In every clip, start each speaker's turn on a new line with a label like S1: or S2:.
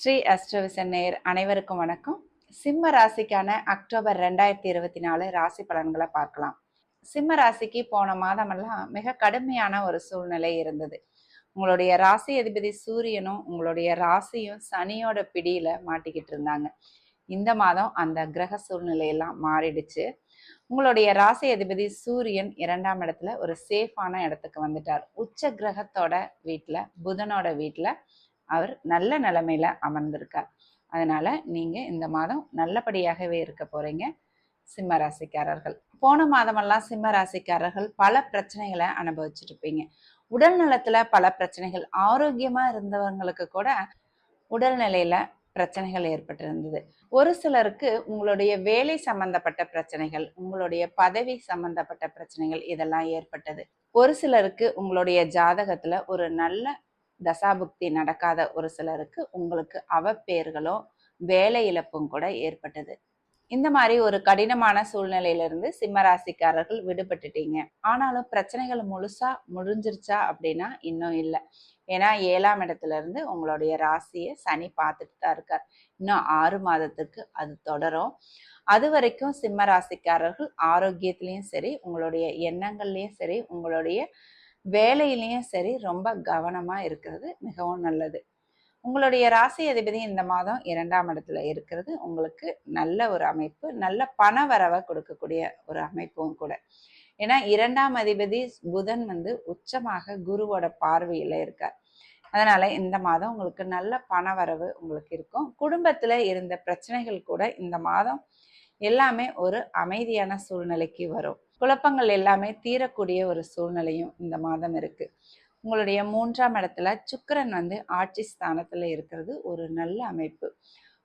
S1: ஸ்ரீ அஸ்ட்ரவிசன் நேயர் அனைவருக்கும் வணக்கம். சிம்ம ராசிக்கான அக்டோபர் ரெண்டாயிரத்தி இருபத்தி நாலு ராசி பலன்களை பார்க்கலாம். சிம்ம ராசிக்கு போன மாதமெல்லாம் மிக கடுமையான ஒரு சூழ்நிலை இருந்தது. உங்களுடைய ராசி அதிபதி சூரியனும் உங்களுடைய ராசியும் சனியோட பிடியில மாட்டிக்கிட்டு இருந்தாங்க. இந்த மாதம் அந்த கிரக சூழ்நிலையெல்லாம் மாறிடுச்சு. உங்களுடைய ராசி அதிபதி சூரியன் இரண்டாம் இடத்துல ஒரு சேஃபான இடத்துக்கு வந்துட்டார். உச்ச கிரகத்தோட வீட்டில் புதனோட வீட்டில் அவர் நல்ல நிலைமையில அமர்ந்திருக்கார். அதனால நீங்க இந்த மாதம் நல்லபடியாகவே இருக்க போறீங்க சிம்ம ராசிக்காரர்கள். போன மாதமெல்லாம் சிம்ம ராசிக்காரர்கள் பல பிரச்சனைகளை அனுபவிச்சுட்டு இருப்பீங்க உடல் நலத்துல பல பிரச்சனைகள் ஆரோக்கியமா இருந்தவங்களுக்கு கூட உடல்நிலையில பிரச்சனைகள் ஏற்பட்டிருந்தது. ஒரு சிலருக்கு உங்களுடைய வேலை சம்பந்தப்பட்ட பிரச்சனைகள் உங்களுடைய பதவி சம்பந்தப்பட்ட பிரச்சனைகள் இதெல்லாம் ஏற்பட்டது. ஒரு சிலருக்கு உங்களுடைய ஜாதகத்துல ஒரு நல்ல தசாபுக்தி நடக்காத ஒரு சிலருக்கு உங்களுக்கு அவப்பேர்களோ வேலை இழப்பும் கூட ஏற்பட்டது. இந்த மாதிரி ஒரு கடினமான சூழ்நிலையிலிருந்து சிம்மராசிக்காரர்கள் விடுபட்டுட்டீங்க. ஆனாலும் பிரச்சனைகள் முழுசா முடிஞ்சிருச்சா அப்படின்னா இன்னும் இல்லை. ஏன்னா ஏழாம் இடத்துல இருந்து உங்களுடைய ராசியை சனி பார்த்துட்டு தான் இருக்கார். இன்னும் ஆறு மாதத்துக்கு அது தொடரும். அது வரைக்கும் சிம்ம ராசிக்காரர்கள் ஆரோக்கியத்திலையும் சரி உங்களுடைய எண்ணங்கள்லையும் சரி உங்களுடைய வேலையிலையும் சரி ரொம்ப கவனமாக இருக்கிறது மிகவும் நல்லது. உங்களுடைய ராசி அதிபதி இந்த மாதம் இரண்டாம் இடத்துல இருக்கிறது. உங்களுக்கு நல்ல ஒரு அமைப்பு நல்ல பண வரவை கொடுக்கக்கூடிய ஒரு அமைப்பும் கூட. ஏன்னா இரண்டாம் அதிபதி புதன் வந்து உச்சமாக குருவோட பார்வையில் இருக்கார். அதனால இந்த மாதம் உங்களுக்கு நல்ல பண வரவு உங்களுக்கு இருக்கும். குடும்பத்துல இருந்த பிரச்சனைகள் கூட இந்த மாதம் எல்லாமே ஒரு அமைதியான சூழ்நிலைக்கு வரும். குழப்பங்கள் எல்லாமே தீரக்கூடிய ஒரு சூழ்நிலையும் இந்த மாதம் இருக்கு. உங்களுடைய மூன்றாம் இடத்துல சுக்கரன் வந்து ஆட்சி ஸ்தானத்துல இருக்கிறது ஒரு நல்ல அமைப்பு.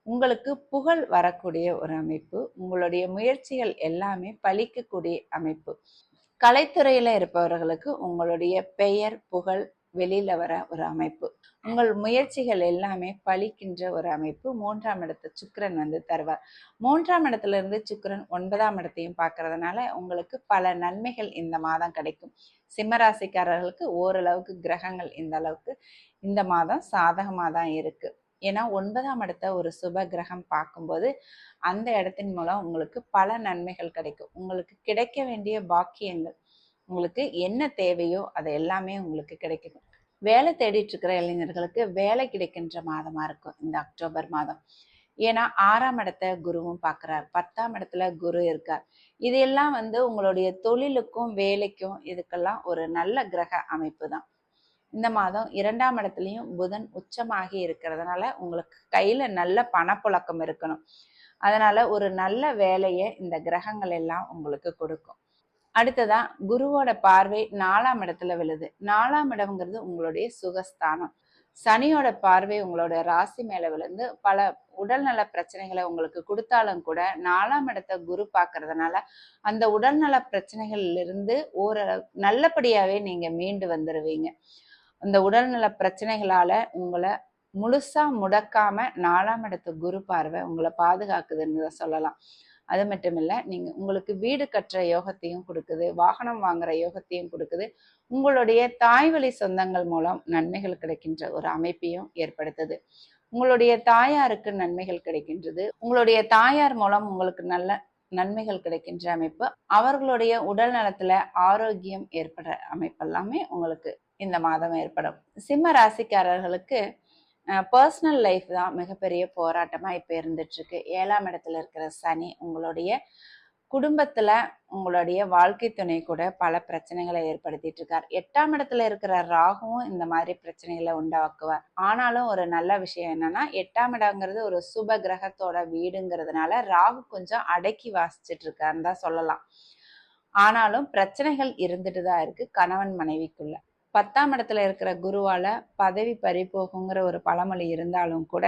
S1: உங்களுக்கு புகழ் வரக்கூடிய ஒரு அமைப்பு. உங்களுடைய முயற்சிகள் எல்லாமே பலிக்கக்கூடிய அமைப்பு. கலைத்துறையில இருப்பவர்களுக்கு உங்களுடைய பெயர் புகழ் வெளியில வர ஒரு அமைப்பு. உங்கள் முயற்சிகள் எல்லாமே பழிக்கின்ற ஒரு அமைப்பு. மூன்றாம் இடத்தை சுக்கரன் வந்து தருவார். மூன்றாம் இடத்துல இருந்து சுக்கரன் ஒன்பதாம் இடத்தையும் பார்க்கறதுனால உங்களுக்கு பல நன்மைகள் இந்த மாதம் கிடைக்கும். சிம்மராசிக்காரர்களுக்கு ஓரளவுக்கு கிரகங்கள் இந்த அளவுக்கு இந்த மாதம் சாதகமாக தான் இருக்கு. ஏன்னா ஒன்பதாம் இடத்த ஒரு சுப கிரகம் பார்க்கும்போது அந்த இடத்தின் மூலம் உங்களுக்கு பல நன்மைகள் கிடைக்கும். உங்களுக்கு கிடைக்க வேண்டிய பாக்கியங்கள் உங்களுக்கு என்ன தேவையோ அது எல்லாமே உங்களுக்கு கிடைக்கும். வேலை தேடிட்டு இருக்கிற இளைஞர்களுக்கு வேலை கிடைக்கின்ற மாதமா இருக்கும் இந்த அக்டோபர் மாதம். ஏன்னா ஆறாம் இடத்த குருவும் பார்க்குறார். பத்தாம் இடத்துல குரு இருக்கார். இது எல்லாம் வந்து உங்களுடைய தொழிலுக்கும் வேலைக்கும் இதுக்கெல்லாம் ஒரு நல்ல கிரக அமைப்பு தான். இந்த மாதம் இரண்டாம் இடத்துலையும் புதன் உச்சமாகி இருக்கிறதுனால உங்களுக்கு கையில் நல்ல பணப்புழக்கம் இருக்கணும். அதனால ஒரு நல்ல வேலையை இந்த கிரகங்கள் எல்லாம் உங்களுக்கு கொடுக்கும். அடுத்ததா குருவோட பார்வை நாலாம் இடத்துல விழுது. நாலாம் இடம்ங்கிறது உங்களுடைய சுகஸ்தானம். சனியோட பார்வை உங்களோட ராசி மேல விழுந்து பல உடல்நல பிரச்சனைகளை உங்களுக்கு கொடுத்தாலும் கூட நாலாம் இடத்த குரு பார்க்கறதுனால அந்த உடல்நல பிரச்சனைகள்ல இருந்து ஓரளவு நல்லபடியாவே நீங்க மீண்டு வந்துருவீங்க. அந்த உடல்நல பிரச்சனைகளால உங்களை முழுசா முடக்காம நாலாம் இடத்து குரு பார்வை உங்களை பாதுகாக்குதுன்னு தான் சொல்லலாம். அது மட்டும் இல்லை நீங்க உங்களுக்கு வீடு கட்டுற யோகத்தையும் கொடுக்குது வாகனம் வாங்குற யோகத்தையும் கொடுக்குது. உங்களுடைய தாய்வழி சொந்தங்கள் மூலம் நன்மைகள் கிடைக்கின்ற ஒரு அமைப்பையும் ஏற்படுத்துது. உங்களுடைய தாயாருக்கு நன்மைகள் கிடைக்கின்றது. உங்களுடைய தாயார் மூலம் உங்களுக்கு நல்ல நன்மைகள் கிடைக்கின்ற அமைப்பு. அவர்களுடைய உடல் நலத்துல ஆரோக்கியம் ஏற்படுற அமைப்பு எல்லாமே உங்களுக்கு இந்த மாதம் ஏற்படும். சிம்ம ராசிக்காரர்களுக்கு பர்சனல் லைஃப் தான் மிகப்பெரிய போராட்டமாக இப்போ இருந்துட்டுருக்கு. ஏழாம் இடத்துல இருக்கிற சனி உங்களுடைய குடும்பத்தில் உங்களுடைய வாழ்க்கை துணை கூட பல பிரச்சனைகளை ஏற்படுத்திட்டு இருக்கார் எட்டாம் இடத்துல இருக்கிற ராகுவும் இந்த மாதிரி பிரச்சனைகளை உண்டாக்குவார். ஆனாலும் ஒரு நல்ல விஷயம் என்னன்னா எட்டாம் இடங்கிறது ஒரு சுப கிரகத்தோட வீடுங்கிறதுனால ராகு கொஞ்சம் அடக்கி வாசிச்சுட்டு இருக்காருன்னு தான் சொல்லலாம். ஆனாலும் பிரச்சனைகள் இருந்துட்டு தான் இருக்கு கணவன் மனைவிக்குள்ள. பத்தாம் இடத்துல இருக்கிற குருவால பதவி பறிபோகுங்கிற ஒரு பழமொழி இருந்தாலும் கூட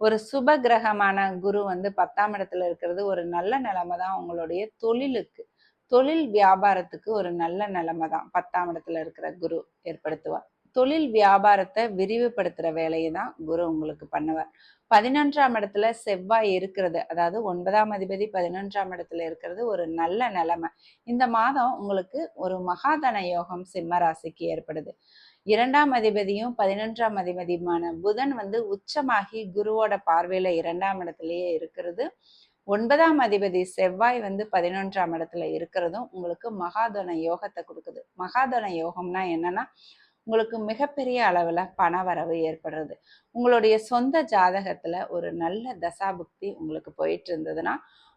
S1: ஒரு சுப கிரகமான குரு வந்து பத்தாம் இடத்துல இருக்கிறது ஒரு நல்ல நிலைமை தான் உங்களுடைய தொழிலுக்கு. தொழில் வியாபாரத்துக்கு ஒரு நல்ல நிலைமை தான் பத்தாம் இடத்துல இருக்கிற குரு ஏற்படுத்துவார். தொழில் வியாபாரத்தை விரிவுபடுத்துற வேலையை தான் குரு உங்களுக்கு பண்ணுவார். பதினொன்றாம் இடத்துல செவ்வாய் இருக்கிறது. அதாவது ஒன்பதாம் அதிபதி பதினொன்றாம் இடத்துல இருக்கிறது ஒரு நல்ல நிலைமை. இந்த மாதம் உங்களுக்கு ஒரு மகாதன யோகம் சிம்ம ராசிக்கு ஏற்படுது. இரண்டாம் அதிபதியும் பதினொன்றாம் அதிபதியுமான புதன் வந்து உச்சமாகி குருவோட பார்வையில இரண்டாம் இடத்துலயே இருக்கிறது. ஒன்பதாம் அதிபதி செவ்வாய் வந்து பதினொன்றாம் இடத்துல இருக்கிறதும் உங்களுக்கு மகாதன யோகத்தை கொடுக்குது. மகாதன யோகம்னா என்னன்னா உங்களுக்கு மிகப்பெரிய அளவில் பணவரவு ஏற்படுறது. உங்களுடைய சொந்த ஜாதகத்தில் ஒரு நல்ல தசாபுக்தி உங்களுக்கு போயிட்டு இருந்ததுன்னா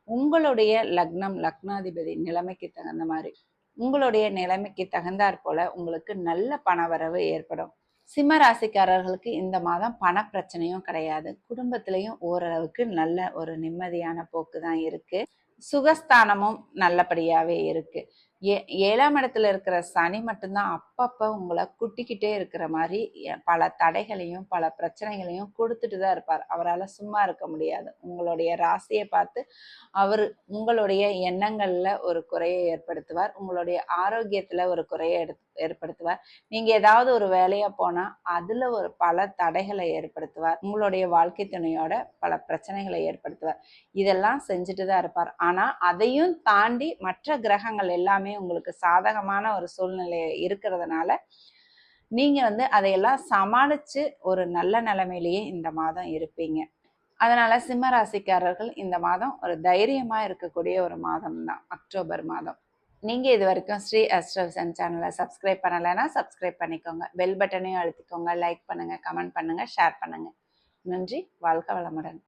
S1: உங்களுடைய லக்னம் லக்னாதிபதி நிலைமைக்கு தகுந்த மாதிரி உங்களுடைய நிலைமைக்கு தகுந்தாற் போல உங்களுக்கு நல்ல பணவரவு ஏற்படும். சிம்ம ராசிக்காரர்களுக்கு இந்த மாதம் பண பிரச்சனையும் கிடையாது. குடும்பத்திலையும் ஓரளவுக்கு நல்ல ஒரு நிம்மதியான போக்கு தான் இருக்கு. சுகஸ்தானமும் நல்லபடியாவே இருக்கு. ஏ ஏழாம் இடத்துல இருக்கிற சனி மட்டும்தான் அப்பப்போ உங்களை குட்டிக்கிட்டே இருக்கிற மாதிரி பல தடைகளையும் பல பிரச்சனைகளையும் கொடுத்துட்டு தான் இருப்பார். அவரால் சும்மா இருக்க முடியாது. உங்களுடைய ராசியை பார்த்து அவர் உங்களுடைய எண்ணங்களில் ஒரு குறையை ஏற்படுத்துவார். உங்களுடைய ஆரோக்கியத்தில் ஒரு குறையை எடுத்து ஏற்படுத்துவார். நீங்கள் ஏதாவது ஒரு வேலையாக போனால் அதில் ஒரு பல தடைகளை ஏற்படுத்துவார். உங்களுடைய வாழ்க்கை துணையோட பல பிரச்சனைகளை ஏற்படுத்துவார். இதெல்லாம் செஞ்சுட்டு தான் இருப்பார். ஆனால் அதையும் தாண்டி மற்ற கிரகங்கள் எல்லாமே உங்களுக்கு சாதகமான ஒரு சூழ்நிலை இருக்கிறதுனால நீங்கள் வந்து அதையெல்லாம் சமாளித்து ஒரு நல்ல நிலைமையிலேயே இந்த மாதம் இருப்பீங்க. அதனால் சிம்ம ராசிக்காரர்கள் இந்த மாதம் ஒரு தைரியமாக இருக்கக்கூடிய ஒரு மாதம் தான் அக்டோபர் மாதம். நீங்கள் இது வரைக்கும் ஸ்ரீ அஸ்ட்ரவிசன் சேனலை சப்ஸ்கிரைப் பண்ணலைன்னா சப்ஸ்கிரைப் பண்ணிக்கோங்க. பெல் பட்டனையும் அழுத்திக்கோங்க. லைக் பண்ணுங்கள் கமெண்ட் பண்ணுங்கள் ஷேர் பண்ணுங்கள் நன்றி. வாழ்க வளமுடன்.